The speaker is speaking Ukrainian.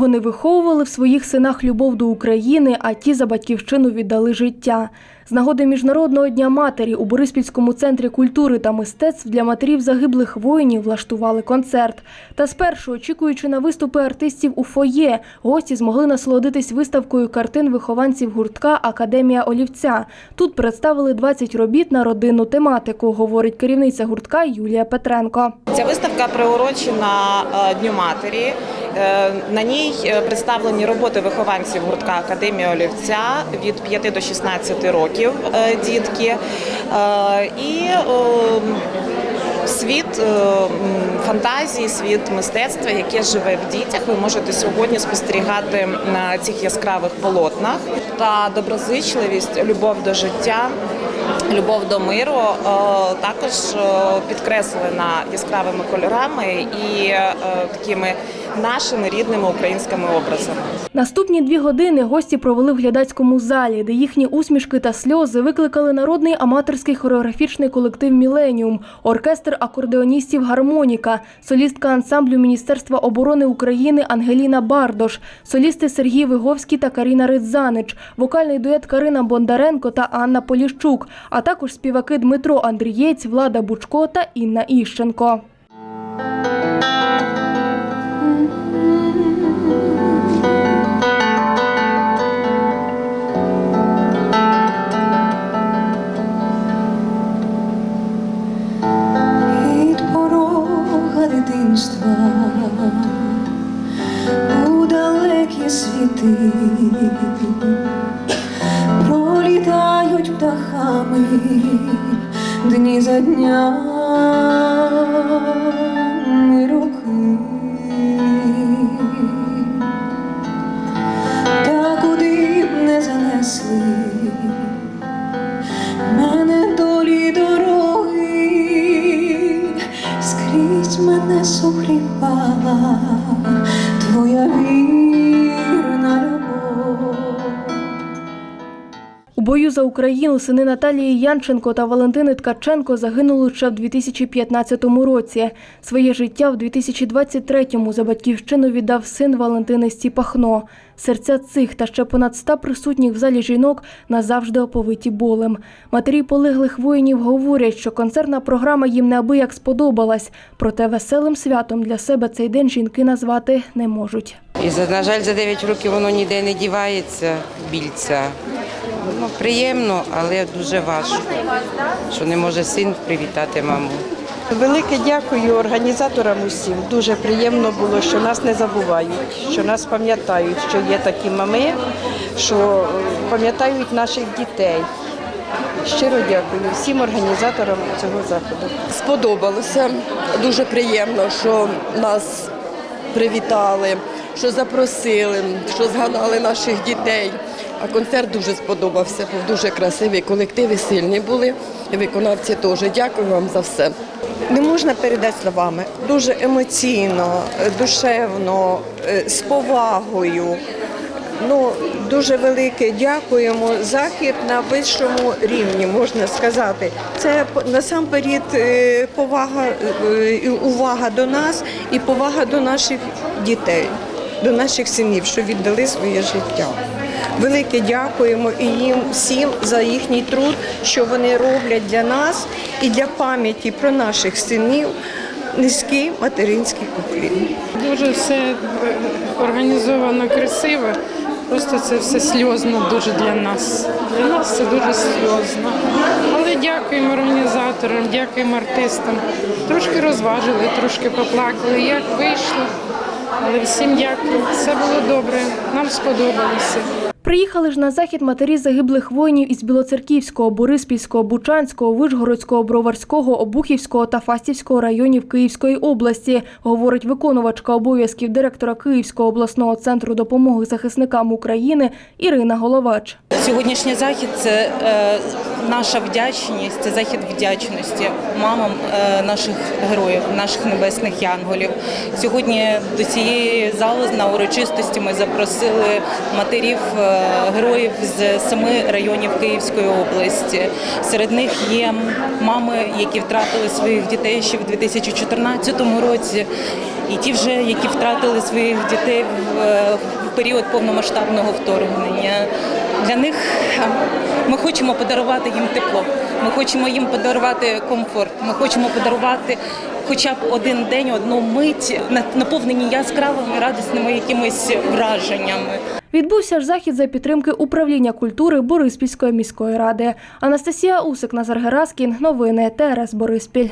Вони виховували в своїх синах любов до України, а ті за батьківщину віддали життя. З нагоди Міжнародного дня матері у Бориспільському центрі культури та мистецтв для матерів загиблих воїнів влаштували концерт. Та спершу, очікуючи на виступи артистів у фоє, гості змогли насолодитись виставкою картин вихованців гуртка Академія Олівця. Тут представили 20 робіт на родинну тематику, говорить керівниця гуртка Юлія Петренко. Ця виставка приурочена е, Дню матері. Е, На ній е, представлені роботи вихованців гуртка Академія Олівця від 5 до 16 років е, дітки. І світ фантазії, світ мистецтва, яке живе в дітях, ви можете сьогодні спостерігати на цих яскравих полотнах. Та доброзичливість, любов до життя. Любов до миру також підкреслена яскравими кольорами і такими нашими рідними українськими образами. Наступні дві години гості провели в глядацькому залі, де їхні усмішки та сльози викликали народний аматорський хореографічний колектив Міленіум, оркестр акордеоністів Гармоніка, солістка ансамблю Міністерства оборони України Ангеліна Бардош, солісти Сергій Виговський та Каріна Ридзанич, вокальний дует Карина Бондаренко та Анна Поліщук, а також співаки Дмитро Андрієць, Влада Бучко та Інна Іщенко. За днями роки. Та куди б не занесли бою за Україну сини Наталії Янченко та Валентини Ткаченко загинули ще в 2015 році. Своє життя в 2023-му за батьківщину віддав син Валентини Стіпахно. Серця цих та ще понад ста присутніх в залі жінок назавжди оповиті болем. Матері полеглих воїнів говорять, що концертна програма їм неабияк сподобалась, проте веселим святом для себе цей день жінки назвати не можуть. І на жаль, за 9 років воно ніде не дівається, більця. Ну, приємно, але дуже важко, що не може син привітати маму. Велике дякую організаторам усім. Дуже приємно було, що нас не забувають, що нас пам'ятають, що є такі мами, що е, пам'ятають наших дітей. Щиро дякую всім організаторам цього заходу. Сподобалося. Дуже приємно, що нас привітали, що запросили, що згадали наших дітей. А концерт дуже сподобався, був дуже красивий. Колективи сильні були, і виконавці теж. Дякую вам за все. не можна передати словами. Дуже емоційно, душевно, е, з повагою. Ну, дуже велике дякуємо. Захід на вищому рівні, можна сказати. Це насамперед е, повага, е, увага до нас і повага до наших дітей, до наших синів, що віддали своє життя. Велике дякуємо і їм всім за їхній труд, що вони роблять для нас і для пам'яті про наших синів. Низький материнський уклін. Дуже все е, організовано красиво. Просто це все сльозно дуже для нас. Для нас це дуже сльозно. Але дякуємо організаторам, дякуємо артистам. Трошки розважили, трошки поплакали. Як вийшло. Але всім дякую. Все було добре. Нам сподобалося. Приїхали ж на захід матері загиблих воїнів із Білоцерківського, Бориспільського, Бучанського, Вишгородського, Броварського, Обухівського та Фастівського районів Київської області, говорить виконувачка обов'язків директора Київського обласного центру допомоги захисникам України Ірина Головач. Сьогоднішній захід це е, наша вдячність, це захід вдячності мамам е, наших героїв, наших небесних янголів. Сьогодні до цієї зали на урочистості ми запросили матерів е, героїв з семи районів Київської області. Серед них є мами, які втратили своїх дітей ще в 2014 році, і ті вже, які втратили своїх дітей в, в період повномасштабного вторгнення. Для них е, ми хочемо подарувати їм тепло, ми хочемо їм подарувати комфорт, ми хочемо подарувати хоча б один день, одну мить, на- наповнені яскравими радісними якимись враженнями. Відбувся ж захід за підтримки управління культури Бориспільської міської ради. Анастасія Усик, Назар Гераскін. Новини ТРС Бориспіль.